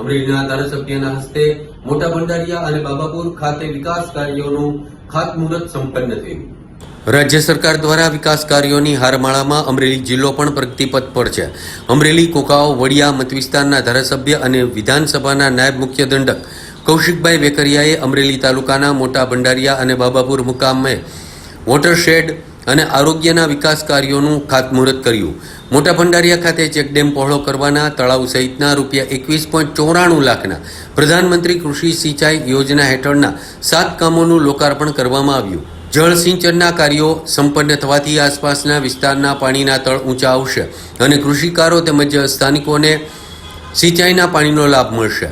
અમરેલીના ધારાસભ્યના હસ્તે મોટા ભંડારિયા અને બાબાપુર ખાતે વિકાસ કાર્યોનું ખાતમુહૂર્ત સંપન્ન થયું. રાજ્ય સરકાર દ્વારા વિકાસ કાર્યોની હારમાળામાં અમરેલી જિલ્લો પણ પ્રગતિપથ પર છે. અમરેલી, કોકાઓ, વડિયા મતવિસ્તારના ધારાસભ્ય અને વિધાનસભાના નાયબ મુખ્ય દંડક કૌશિકભાઈ વેકરિયાએ અમરેલી તાલુકાના મોટા ભંડારિયા અને બાબાપુર મુકામે વોટરશેડ અને આરોગ્યના વિકાસ કાર્યોનું ખાતમુહૂર્ત કર્યું. મોટા ભંડારિયા ખાતે ચેકડેમ પહોળો કરવાના તળાવ સહિતના રૂપિયા એકવીસ પોઈન્ટ ચોરાણું લાખના પ્રધાનમંત્રી કૃષિ સિંચાઈ યોજના હેઠળના સાત કામોનું લોકાર્પણ કરવામાં આવ્યું. જળ સિંચનના કાર્યો સંપન્ન થવાથી આસપાસના વિસ્તારના પાણીના તળ ઊંચા આવશે અને કૃષિકારો તેમજ સ્થાનિકોને સિંચાઈના પાણીનો લાભ મળશે.